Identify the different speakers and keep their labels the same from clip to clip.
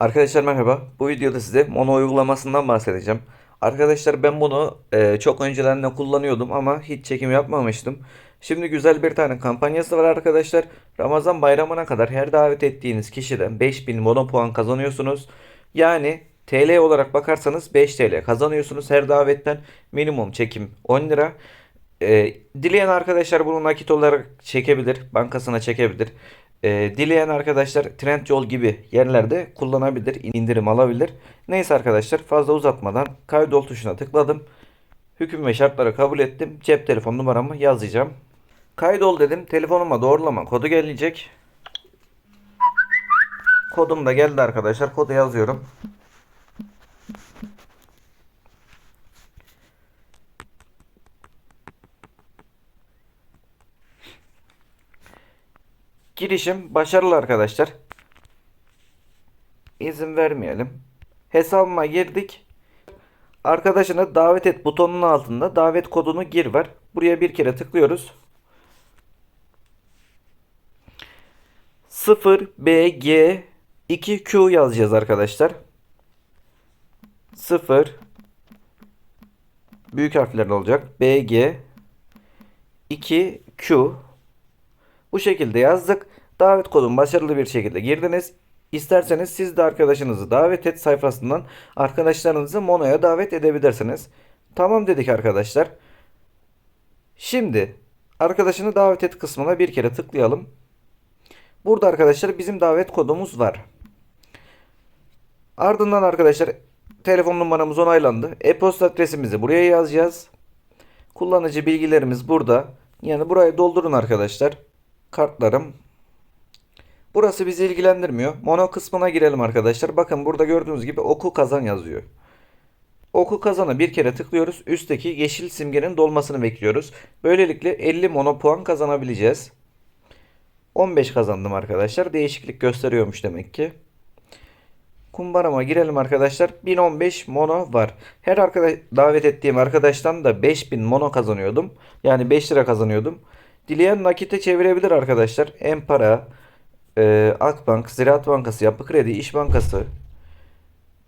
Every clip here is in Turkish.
Speaker 1: Arkadaşlar merhaba. Bu videoda size Mono uygulamasından bahsedeceğim. Arkadaşlar ben bunu e, çok önceden de kullanıyordum ama hiç çekim yapmamıştım. Şimdi güzel bir tane kampanyası var arkadaşlar. Ramazan bayramına kadar her davet ettiğiniz kişiden 5000 Mono puan kazanıyorsunuz. Yani TL olarak bakarsanız 5 TL kazanıyorsunuz her davetten. Minimum çekim 10 lira. E, dileyen arkadaşlar bunu nakit olarak çekebilir, bankasına çekebilir. E, dileyen arkadaşlar Trendyol gibi yerlerde kullanabilir, indirim alabilir. Neyse arkadaşlar fazla uzatmadan kaydol tuşuna tıkladım. Hüküm ve şartları kabul ettim. Cep telefon numaramı yazacağım. Kaydol dedim. Telefonuma doğrulama kodu gelecek. Kodum da geldi arkadaşlar. Kodu yazıyorum. Girişim başarılı arkadaşlar. İzin vermeyelim. Hesabıma girdik. Arkadaşını davet et butonunun altında davet kodunu gir var. Buraya bir kere tıklıyoruz. 0 BG 2Q yazacağız arkadaşlar. 0 büyük harflerle olacak. BG 2Q bu şekilde yazdık. Davet kodunu başarılı bir şekilde girdiniz. İsterseniz siz de arkadaşınızı davet et sayfasından arkadaşlarınızı Mono'ya davet edebilirsiniz. Tamam dedik arkadaşlar. Şimdi arkadaşını davet et kısmına bir kere tıklayalım. Burada arkadaşlar bizim davet kodumuz var. Ardından arkadaşlar telefon numaramız onaylandı. E-posta adresimizi buraya yazacağız. Kullanıcı bilgilerimiz burada. Yani burayı doldurun arkadaşlar kartlarım. Burası bizi ilgilendirmiyor. Mono kısmına girelim arkadaşlar. Bakın burada gördüğünüz gibi oku kazan yazıyor. Oku kazana bir kere tıklıyoruz. Üstteki yeşil simgenin dolmasını bekliyoruz. Böylelikle 50 mono puan kazanabileceğiz. 15 kazandım arkadaşlar. Değişiklik gösteriyormuş demek ki. Kumbarama girelim arkadaşlar. 1015 mono var. Her arkadaş davet ettiğim arkadaştan da 5000 mono kazanıyordum. Yani 5 lira kazanıyordum. Dileyen nakite çevirebilir arkadaşlar. Empara, e, Akbank, Ziraat Bankası, Yapı Kredi, İş Bankası,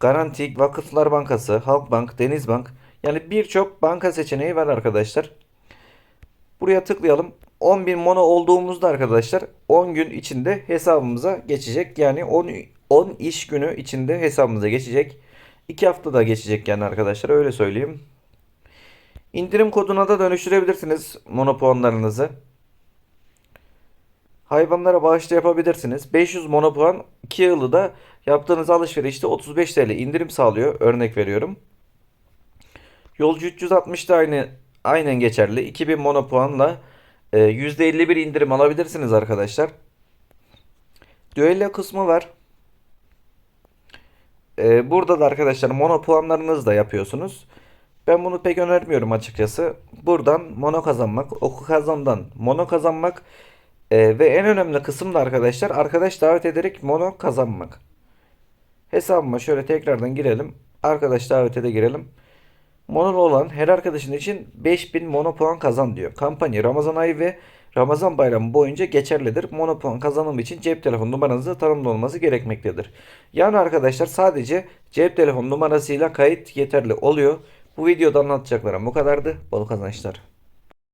Speaker 1: Garanti, Vakıflar Bankası, Halkbank, Denizbank. Yani birçok banka seçeneği var arkadaşlar. Buraya tıklayalım. 10.000 mono olduğumuzda arkadaşlar 10 gün içinde hesabımıza geçecek. Yani 10, 10 iş günü içinde hesabımıza geçecek. 2 haftada geçecek yani arkadaşlar öyle söyleyeyim. İndirim koduna da dönüştürebilirsiniz mono puanlarınızı. Hayvanlara bağışta yapabilirsiniz. 500 mono puan 2 yılı da yaptığınız alışverişte 35 TL indirim sağlıyor. Örnek veriyorum. Yolcu 360 da aynı aynen geçerli. 2000 mono puanla e, %51 indirim alabilirsiniz arkadaşlar. Düello kısmı var. E, burada da arkadaşlar mono puanlarınızı da yapıyorsunuz. Ben bunu pek önermiyorum açıkçası. Buradan mono kazanmak, oku kazandan mono kazanmak e, ve en önemli kısım da arkadaşlar arkadaş davet ederek mono kazanmak. Hesabıma şöyle tekrardan girelim. Arkadaş davete de girelim. Mono olan her arkadaşın için 5000 mono puan kazan diyor. Kampanya Ramazan ayı ve Ramazan bayramı boyunca geçerlidir. Mono puan kazanımı için cep telefon numaranızı tanımlı olması gerekmektedir. Yani arkadaşlar sadece cep telefon numarasıyla kayıt yeterli oluyor. Bu videoda anlatacaklarım bu kadardı. Bol kazançlar.